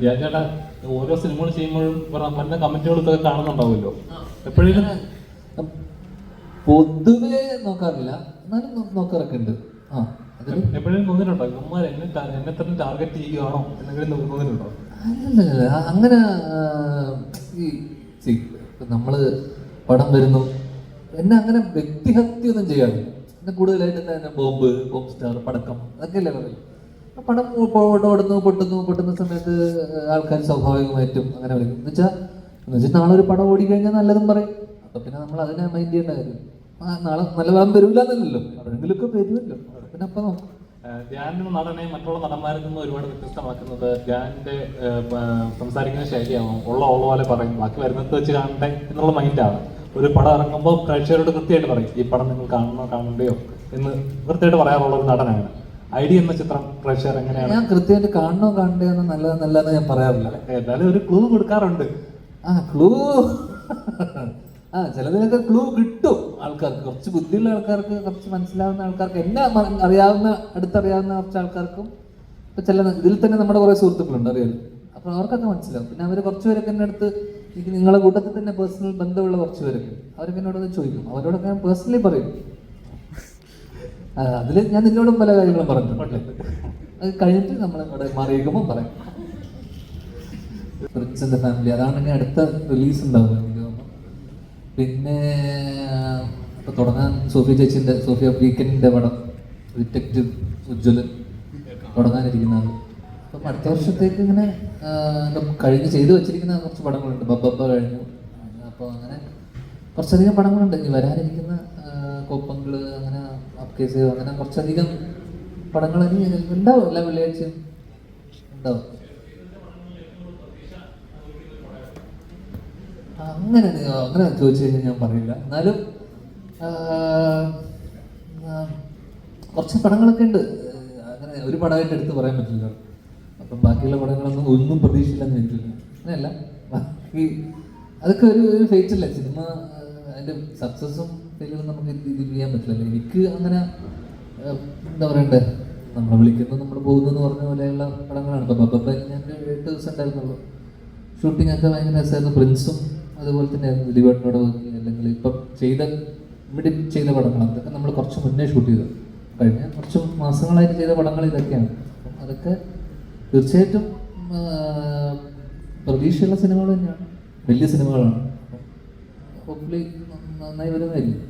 ചേട്ടാ ഓരോ സിനിമകൾ ചെയ്യുമ്പോഴും പറഞ്ഞ പല കമന്റുകളൊക്കെ കാണുന്നുണ്ടാവുമല്ലോ. എപ്പോഴും പൊതുവേ നോക്കാറില്ല. എന്നാലും നോക്കാറൊക്കെ ഉണ്ട് ആ എപ്പോഴും തോന്നിയിട്ടുണ്ടോ? ഇവന്മാർ എന്നെ ടാ- എന്നെ തന്നെ ടാർഗറ്റ് ചെയ്യുകയാണോ? എന്നെങ്കിലും തോന്നിയിട്ടുണ്ടോ? അല്ലല്ല അങ്ങനെ ഈ നമ്മൾ പടം വരുന്നു. എന്നെ അങ്ങനെ വ്യക്തിഹത്യ ഒന്നും ചെയ്യാറില്ല. എന്നെ കൂടുതലായിട്ട് എന്താ എന്നെ ബോംബ് ബോംബ് സ്റ്റാർ പടക്കം അതൊക്കെയല്ലേ പറയും പടം ഓടുന്നു പൊട്ടുന്നു പൊട്ടുന്ന സമയത്ത് ആൾക്കാർ സ്വാഭാവികമായിട്ടും അങ്ങനെ വിളിക്കും എന്ന് വെച്ചാൽ എന്ന് വെച്ചാൽ നാളെ ഒരു പടം ഓടിക്കഴിഞ്ഞാൽ നല്ലതും പറയും. അപ്പൊ പിന്നെ നമ്മൾ അതിനെ മൈൻഡ് ചെയ്യേണ്ട കാര്യം. നാളെ നല്ല പടം വരില്ല എന്നല്ലോ എവിടെയെങ്കിലുമൊക്കെ വരുമല്ലോ. പിന്നെ അപ്പൊ നോക്കാം. ധ്യാൻ നടനെ മറ്റുള്ള നടന്മാരിൽ നിന്ന് ഒരുപാട് വ്യത്യസ്തമാക്കുന്നത് ധ്യാനിന്റെ സംസാരിക്കുന്ന ശൈലിയാവും ഉള്ള ഉള്ള പോലെ പറയും. ബാക്കി വരുന്നത് വെച്ച് കാണട്ടെ എന്നുള്ള മൈൻഡാണ് ഒരു പടം ഇറങ്ങുമ്പോൾ പ്രേക്ഷകരോട് കൃത്യമായിട്ട് പറയും. ഈ പടം നിങ്ങൾ കാണണോ കാണണ്ടയോ എന്ന് കൃത്യമായിട്ട് പറയാറുള്ള ഒരു നടനാണ്. ഐഡി എന്ന ചിത്രം പ്രേക്ഷകർ എങ്ങനെയാണ്? ഞാൻ കൃത്യമായിട്ട് കാണണോ കാണണ്ടേന്ന് നല്ലത് നല്ലതെന്ന് ഞാൻ പറയാറില്ല. എന്നാലും ഒരു ക്ലൂ കൊടുക്കാറുണ്ട്. ആ ക്ലൂ ആ ചിലതിനൊക്കെ ക്ലൂ കിട്ടും. ആൾക്കാർക്ക് കുറച്ച് ബുദ്ധിയുള്ള ആൾക്കാർക്ക് കുറച്ച് മനസ്സിലാവുന്ന ആൾക്കാർക്ക് എന്നെ അറിയാവുന്ന അടുത്തറിയാവുന്ന കുറച്ച് ആൾക്കാർക്കും ഇപ്പൊ ചില ഇതിൽ തന്നെ നമ്മുടെ കുറെ സുഹൃത്തുക്കളുണ്ട് അറിയാലോ? അപ്പൊ അവർക്കൊക്കെ മനസ്സിലാവും. പിന്നെ അവർ കുറച്ച് പേരൊക്കെ എന്റെ അടുത്ത് നിങ്ങളുടെ കൂട്ടത്തിൽ തന്നെ പേഴ്സണൽ ബന്ധമുള്ള കുറച്ച് പേരൊക്കെ അവരൊക്കെ എന്നോട് ചോദിക്കും. അവരോടൊക്കെ ഞാൻ പേഴ്സണലി പറയും. ആ, അതിൽ ഞാൻ നിന്നോടും പല കാര്യങ്ങളും പറഞ്ഞിട്ടുണ്ട്. അത് കഴിഞ്ഞിട്ട് നമ്മൾ ഇവിടെ മാറിയിരിക്കുമ്പോൾ പറയാം. ഫ്രണ്ട്സിന്റെ ഫാമിലി അതാണ് ഇനി അടുത്ത റിലീസ് ഉണ്ടാവുക. എനിക്ക് തോന്നുന്നു പിന്നെ ഇപ്പൊ തുടങ്ങാൻ സോഫിയ ചേച്ചിന്റെ സോഫിയ വീക്കെൻഡിന്റെ പടം ഡിറ്റക്റ്റീവ് ഉജ്ജ്വലൻ തുടങ്ങാനിരിക്കുന്നതാണ് അപ്പം അടുത്ത വർഷത്തേക്ക് ഇങ്ങനെ കഴിഞ്ഞ് ചെയ്തു വെച്ചിരിക്കുന്ന കുറച്ച് പടങ്ങളുണ്ട്. ബബ്ബ കഴിഞ്ഞു. അപ്പോൾ അങ്ങനെ കുറച്ചധികം പടങ്ങളുണ്ട്. ഇനി വരാനിരിക്കുന്ന ആ, കോപ്പങ്ങൾ അങ്ങനെ അപ്കേസ് അങ്ങനെ കുറച്ചധികം പടങ്ങൾ ഉണ്ടാവും എല്ലാ വെള്ളിയാഴ്ചയും ഉണ്ടാവും. അങ്ങനെ അങ്ങനെ ചോദിച്ചു കഴിഞ്ഞാൽ ഞാൻ പറയില്ല. എന്നാലും കുറച്ച് പടങ്ങളൊക്കെ ഉണ്ട്. അങ്ങനെ ഒരു പടമായിട്ട് എടുത്ത് പറയാൻ പറ്റില്ല അപ്പം ബാക്കിയുള്ള പടങ്ങളൊന്നും ഒന്നും പ്രതീക്ഷയില്ലെന്ന് വെച്ചില്ല അങ്ങനെയല്ല. ബാക്കി അതൊക്കെ ഒരു ഒരു ഫേറ്റ് അല്ലേ? സിനിമ അതിന്റെ അതിന്റെ സക്സസും നമുക്ക് ഇത് ഇത് ചെയ്യാൻ പറ്റില്ല. എനിക്ക് അങ്ങനെ എന്താ പറയണ്ടേ? നമ്മളെ വിളിക്കുന്നു നമ്മൾ പോകുന്നു എന്ന് പറഞ്ഞ പോലെയുള്ള പടങ്ങളാണ്. ഇപ്പം ബബ്ബ ഞാൻ എട്ട് ദിവസം ഉണ്ടായിരുന്നുള്ളൂ. ഷൂട്ടിംഗ് ഒക്കെ ഭയങ്കര രസമായിരുന്നു. പ്രിൻസും അതുപോലെ തന്നെ ദിലീപേട്ടനോട് വർക്ക് അല്ലെങ്കിൽ ഇപ്പം ചെയ്ത ഇവിടെ ചെയ്ത പടങ്ങൾ. അതൊക്കെ നമ്മൾ കുറച്ച് മുന്നേ ഷൂട്ട് ചെയ്തു. കഴിഞ്ഞ കുറച്ച് മാസങ്ങളായിട്ട് ചെയ്ത പടങ്ങൾ ഇതൊക്കെയാണ്. അപ്പം അതൊക്കെ തീർച്ചയായിട്ടും പ്രതീക്ഷയുള്ള സിനിമകൾ തന്നെയാണ്. വലിയ സിനിമകളാണ്. ഹോപ്പ്ഫുള്ളി നന്നായി വരുന്നതായിരിക്കും